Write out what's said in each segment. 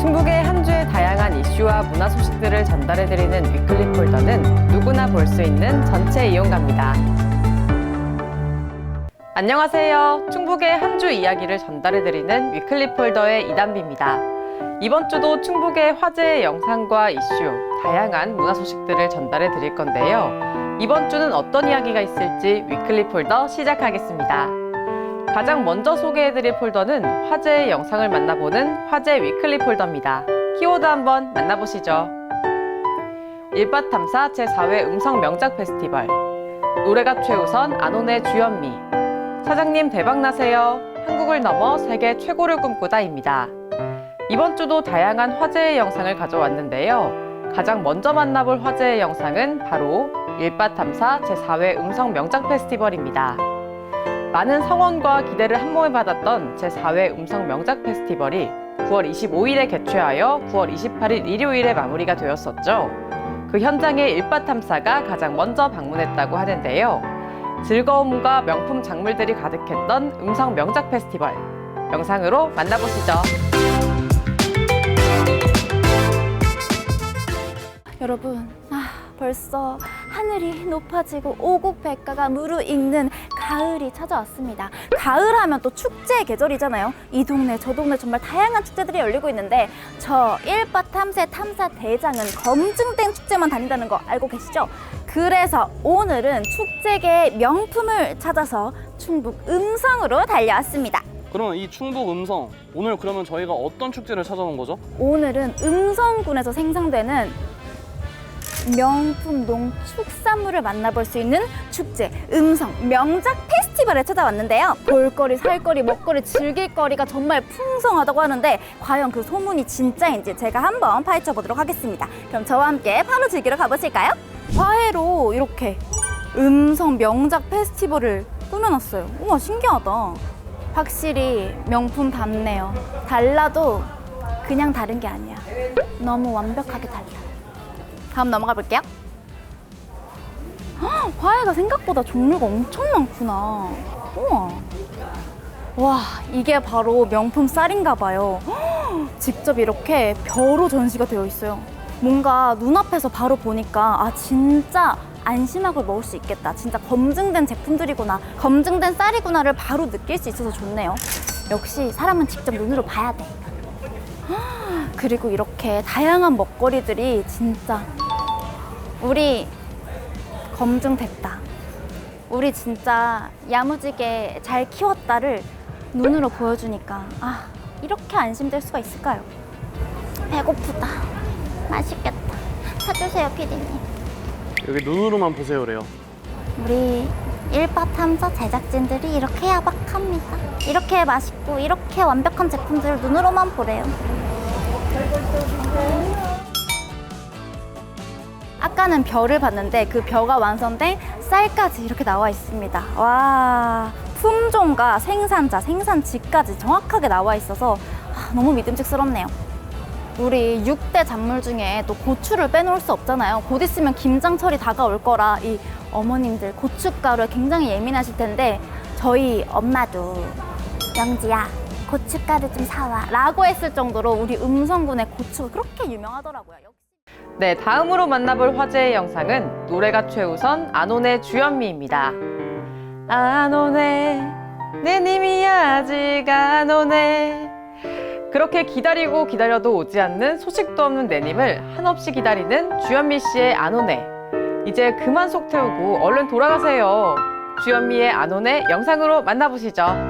충북의 한 주의 다양한 이슈와 문화 소식들을 전달해드리는 위클리 폴더는 누구나 볼 수 있는 전체 이용가입니다. 안녕하세요. 충북의 한 주 이야기를 전달해드리는 위클리 폴더의 이단비입니다. 이번 주도 충북의 화제의 영상과 이슈, 다양한 문화 소식들을 전달해 드릴 건데요. 이번 주는 어떤 이야기가 있을지 위클리 폴더 시작하겠습니다. 가장 먼저 소개해 드릴 폴더는 화제의 영상을 만나보는 화제 위클리 폴더입니다. 키워드 한번 만나보시죠. 일밭 탐사 제4회 음성 명작 페스티벌 노래가 최우선 안온의 주현미 사장님 대박나세요. 한국을 넘어 세계 최고를 꿈꾸다입니다. 이번 주도 다양한 화제의 영상을 가져왔는데요. 가장 먼저 만나볼 화제의 영상은 바로 일밭 탐사 제4회 음성 명작 페스티벌입니다. 많은 성원과 기대를 한 몸에 받았던 제4회 음성 명작 페스티벌이 9월 25일에 개최하여 9월 28일 일요일에 마무리가 되었었죠. 그 현장에 일밭 탐사가 가장 먼저 방문했다고 하는데요. 즐거움과 명품 작물들이 가득했던 음성 명작 페스티벌. 영상으로 만나보시죠. 여러분, 아, 벌써 하늘이 높아지고 오곡 백가가 무르익는 가을이 찾아왔습니다. 가을 하면 또 축제의 계절이잖아요. 이 동네 저 동네 정말 다양한 축제들이 열리고 있는데 저 일바 탐새 탐사 대장은 검증된 축제만 다닌다는 거 알고 계시죠? 그래서 오늘은 축제계의 명품을 찾아서 충북 음성으로 달려왔습니다. 그러면 이 충북 음성 오늘 그러면 저희가 어떤 축제를 찾아온 거죠? 오늘은 음성군에서 생산되는 명품 농축산물을 만나볼 수 있는 축제 음성 명작 페스티벌에 찾아왔는데요. 볼거리, 살거리, 먹거리, 즐길거리가 정말 풍성하다고 하는데 과연 그 소문이 진짜인지 제가 한번 파헤쳐 보도록 하겠습니다. 그럼 저와 함께 바로 즐기러 가보실까요? 화해로 이렇게 음성 명작 페스티벌을 꾸며놨어요. 우와 신기하다. 확실히 명품답네요. 달라도 그냥 다른 게 아니야. 너무 완벽하게 달라. 다음 넘어가 볼게요. 헉, 화해가 생각보다 종류가 엄청 많구나. 우와. 와, 이게 바로 명품 쌀인가 봐요. 헉, 직접 이렇게 벼로 전시가 되어 있어요. 뭔가 눈앞에서 바로 보니까 아 진짜 안심하고 먹을 수 있겠다. 진짜 검증된 제품들이구나. 검증된 쌀이구나를 바로 느낄 수 있어서 좋네요. 역시 사람은 직접 눈으로 봐야 돼. 그리고 이렇게 다양한 먹거리들이 진짜 우리 검증됐다. 우리 진짜 야무지게 잘 키웠다를 눈으로 보여주니까 아 이렇게 안심될 수가 있을까요? 배고프다. 맛있겠다. 사주세요, 피디님. 여기 눈으로만 보세요래요. 우리 일바 탐사 제작진들이 이렇게 야박합니다. 이렇게 맛있고 이렇게 완벽한 제품들을 눈으로만 보래요. 아까는 벼를 봤는데 그 벼가 완성된 쌀까지 이렇게 나와 있습니다. 와, 품종과 생산자, 생산지까지 정확하게 나와 있어서 아, 너무 믿음직스럽네요. 우리 6대 작물 중에 또 고추를 빼놓을 수 없잖아요. 곧 있으면 김장철이 다가올 거라 이 어머님들 고춧가루에 굉장히 예민하실 텐데 저희 엄마도 영지야 고춧가루 좀 사와 라고 했을 정도로 우리 음성군의 고추가 그렇게 유명하더라고요. 네, 다음으로 만나볼 화제의 영상은 노래가 최우선 안온의 주현미입니다. 안 오네, 내 님이 아직 안 오네. 그렇게 기다리고 기다려도 오지 않는 소식도 없는 내님을 한없이 기다리는 주현미 씨의 안 오네. 이제 그만 속 태우고 얼른 돌아가세요. 주현미의 안 오네 영상으로 만나보시죠.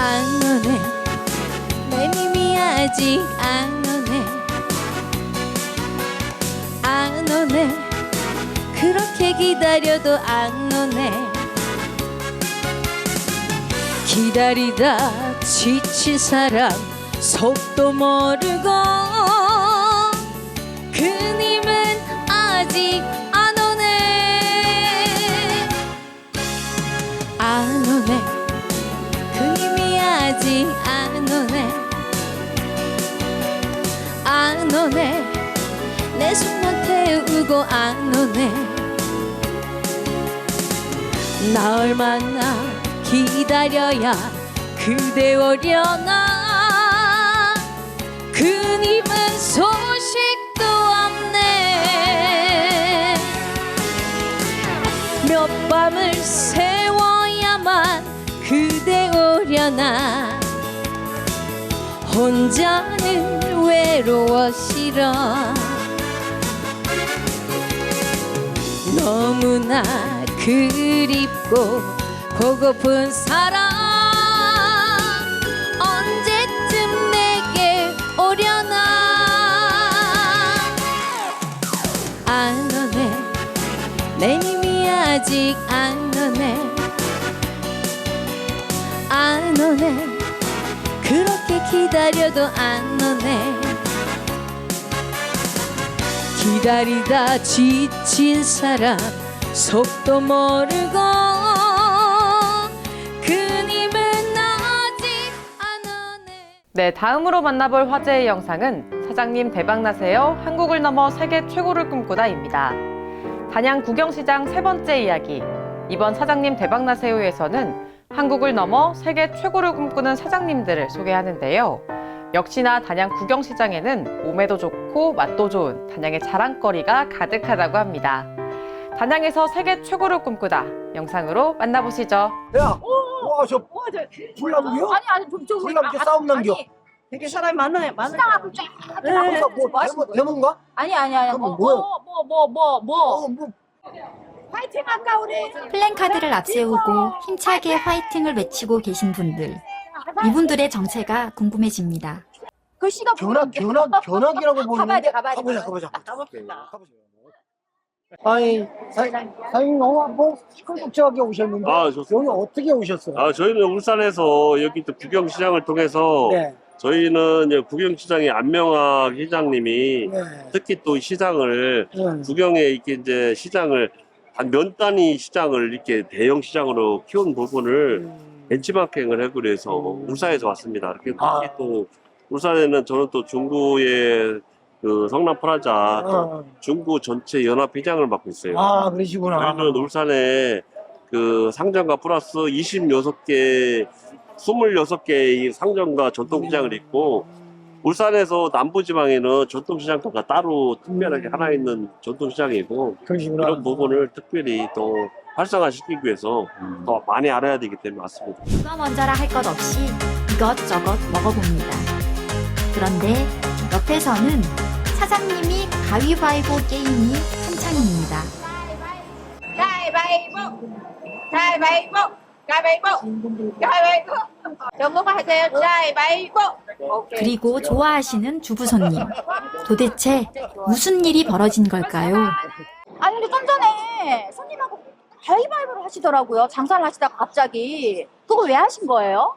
안 오네. 내 님이 아직 안 오네. 안 오네. 그렇게 기다려도 안 오네. 기다리다 지친 사람 속도 모르고 그냥 오네 나 얼마나 기다려야 그대 오려나. 그님은 소식도 없네. 몇 밤을 세워야만 그대 오려나. 혼자는 외로워 싫어 너무나 그립 고 보고픈 사람 언제쯤 내게 오려나? 안 오네. 내 님이 아직 안 오네. 안 오네. 그렇게 기다려도 안 오네. 기다리다 지친 사람 속도 모르고 네 네, 다음으로 만나볼 화제의 영상은 사장님 대박나세요. 한국을 넘어 세계 최고를 꿈꾸다입니다. 단양 구경시장 세 번째 이야기. 이번 사장님 대박나세요에서는 한국을 넘어 세계 최고를 꿈꾸는 사장님들을 소개하는데요. 역시나 단양 구경시장에는 몸에도 좋고 맛도 좋은 단양의 자랑거리가 가득하다고 합니다. 단양에서 세계 최고를 꿈꾸다 영상으로 만나보시죠. 야, 와, 저 불나무요? 아니 아니 좀 좀. 불나무 싸움 남겨. 되게 사람이 많네 많네. 거기서 뭐 대문, 대문가? 아니 아니 아니. 그럼 뭐야? 뭐뭐 뭐 뭐. 어, 뭐 파이팅 할까 우리. 플랜카드를 앞세우고 힘차게 화이팅을 외치고 계신 분들. 이분들의 정체가 궁금해집니다. 글씨가 견학, 견학, 견학이라고 보는. 가봐야 돼, 가봐야 돼. 가보자, 가보자. 가봅시다. 가보자. 아니, 사장님, 너무 한번 시끌벅적하게 오셨는데 아, 좋습니다. 여기 어떻게 오셨어요? 아, 저희는 울산에서 여기 또 구경시장을 통해서 네, 저희는 이제 구경시장의 안명학 회장님이 네, 특히 또 시장을 네. 구경에 이렇게 이제 시장을 한면 단위 시장을 이렇게 대형 시장으로 키운 부분을 음, 벤치마킹을 하고 그래서 울산에서 왔습니다. 이렇게 아. 특히 또 울산에는 저는 또 중구의 그 성남 프라자 또 어, 중구 전체 연합 회장을 맡고 있어요. 아, 그러시구나. 저희는 울산에 그 상점과 플러스 26개, 26개의 상점과 전통시장을 있고, 울산에서 남부지방에는 전통시장과 따로 특별하게 하나 있는 전통시장이고, 그러시구나. 이런 부분을 특별히 또 활성화시키기 위해서 더 많이 알아야 되기 때문에 왔습니다. 누가 먼저라 할 것 없이 이것저것 먹어봅니다. 그런데 옆에서는 사장님이 가위바위보 게임이 한창입니다. 가위바위보. 가위바위보. 가위바위보. 가위바위보. 전국하세요. 가위바위보. 그리고 좋아하시는 주부 손님. 도대체 무슨 일이 벌어진 걸까요? 아니 근데 좀 전에 손님하고 가위바위보를 하시더라고요. 장사를 하시다가 갑자기. 그거 왜 하신 거예요?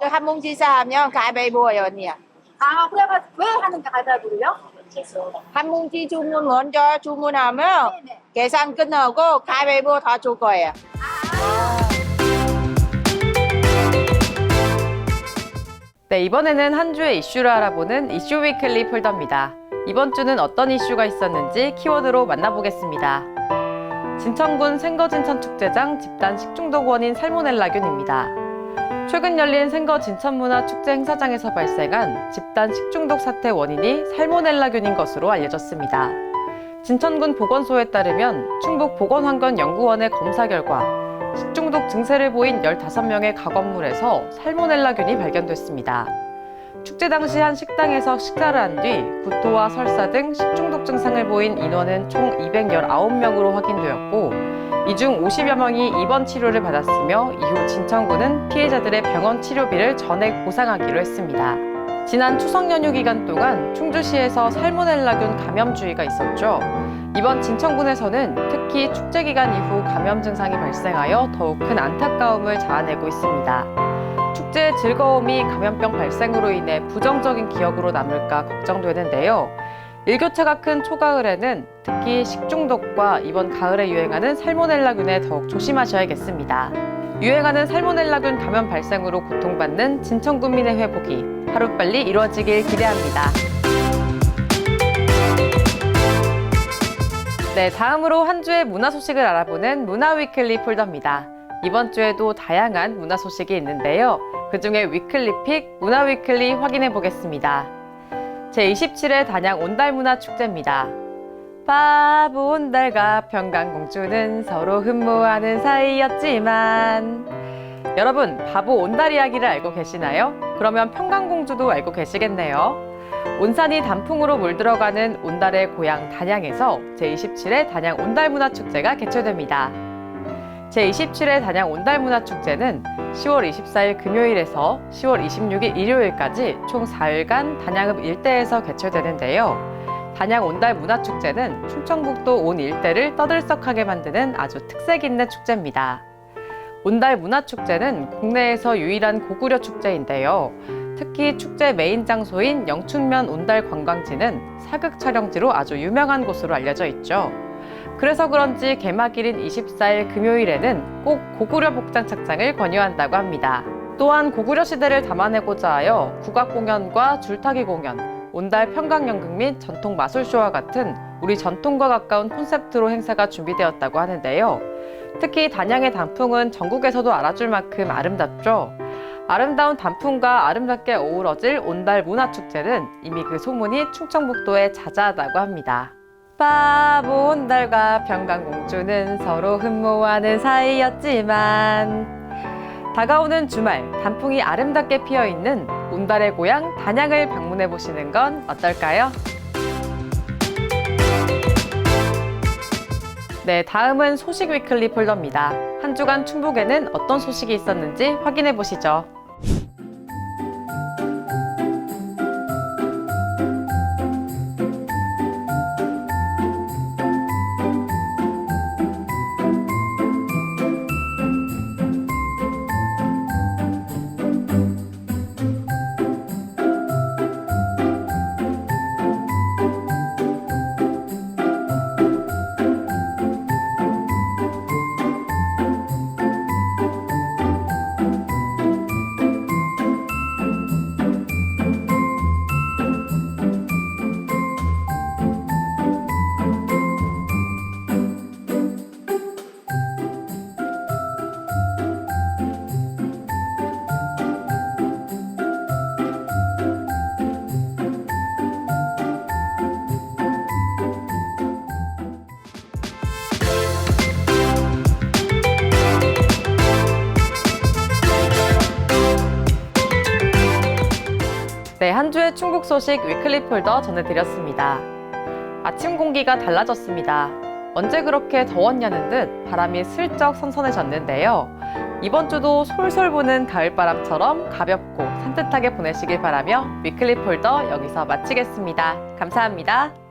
한뭉지사 하면 가위바위보예요 언니야. 아 그래가지고 왜 하는데 가위바위보를요? 한뭉지 주문 먼저 주문하면. 계산 끝나고 가위바위보 다 줄 거예요. 네, 이번에는 한 주의 이슈를 알아보는 이슈 위클리 폴더입니다. 이번 주는 어떤 이슈가 있었는지 키워드로 만나보겠습니다. 진천군 생거진천축제장 집단 식중독 원인 살모넬라균입니다. 최근 열린 생거 진천문화축제 행사장에서 발생한 집단 식중독 사태 원인이 살모넬라균인 것으로 알려졌습니다. 진천군 보건소에 따르면 충북 보건환경연구원의 검사 결과 식중독 증세를 보인 15명의 가건물에서 살모넬라균이 발견됐습니다. 축제 당시 한 식당에서 식사를 한 뒤 구토와 설사 등 식중독 증상을 보인 인원은 총 219명으로 확인되었고 이 중 50여 명이 입원 치료를 받았으며 이후 진천구는 피해자들의 병원 치료비를 전액 보상하기로 했습니다. 지난 추석 연휴 기간 동안 충주시에서 살모넬라균 감염주의가 있었죠. 이번 진천군에서는 특히 축제 기간 이후 감염 증상이 발생하여 더욱 큰 안타까움을 자아내고 있습니다. 축제의 즐거움이 감염병 발생으로 인해 부정적인 기억으로 남을까 걱정되는데요. 일교차가 큰 초가을에는 특히 식중독과 이번 가을에 유행하는 살모넬라균에 더욱 조심하셔야겠습니다. 유행하는 살모넬라균 감염 발생으로 고통받는 진천 군민의 회복이 하루빨리 이루어지길 기대합니다. 네, 다음으로 한 주의 문화 소식을 알아보는 문화 위클리 폴더입니다. 이번 주에도 다양한 문화 소식이 있는데요. 그 중에 위클리 픽 문화 위클리 확인해 보겠습니다. 제27회 단양 온달 문화 축제입니다. 바보 온달과 평강공주는 서로 흠모하는 사이였지만 여러분 바보 온달 이야기를 알고 계시나요? 그러면 평강공주도 알고 계시겠네요. 온산이 단풍으로 물들어가는 온달의 고향 단양에서 제27회 단양 온달문화축제가 개최됩니다. 제27회 단양 온달문화축제는 10월 24일 금요일에서 10월 26일 일요일까지 총 4일간 단양읍 일대에서 개최되는데요. 단양 온달 문화축제는 충청북도 온 일대를 떠들썩하게 만드는 아주 특색 있는 축제입니다. 온달 문화축제는 국내에서 유일한 고구려 축제인데요. 특히 축제 메인 장소인 영춘면 온달 관광지는 사극 촬영지로 아주 유명한 곳으로 알려져 있죠. 그래서 그런지 개막일인 24일 금요일에는 꼭 고구려 복장 착장을 권유한다고 합니다. 또한 고구려 시대를 담아내고자 하여 국악 공연과 줄타기 공연, 온달 평강연극 및 전통 마술쇼와 같은 우리 전통과 가까운 콘셉트로 행사가 준비되었다고 하는데요. 특히 단양의 단풍은 전국에서도 알아줄 만큼 아름답죠. 아름다운 단풍과 아름답게 어우러질 온달 문화축제는 이미 그 소문이 충청북도에 자자하다고 합니다. 바보 온 달과 평강공주는 서로 흠모하는 사이였지만 다가오는 주말 단풍이 아름답게 피어 있는 온달의 고향 단양을 방문해 보시는 건 어떨까요? 네, 다음은 소식 위클리 폴더입니다. 한 주간 충북에는 어떤 소식이 있었는지 확인해 보시죠. 네, 한 주의 충북 소식 위클리 폴더 전해드렸습니다. 아침 공기가 달라졌습니다. 언제 그렇게 더웠냐는 듯 바람이 슬쩍 선선해졌는데요. 이번 주도 솔솔 부는 가을바람처럼 가볍고 산뜻하게 보내시길 바라며 위클리 폴더 여기서 마치겠습니다. 감사합니다.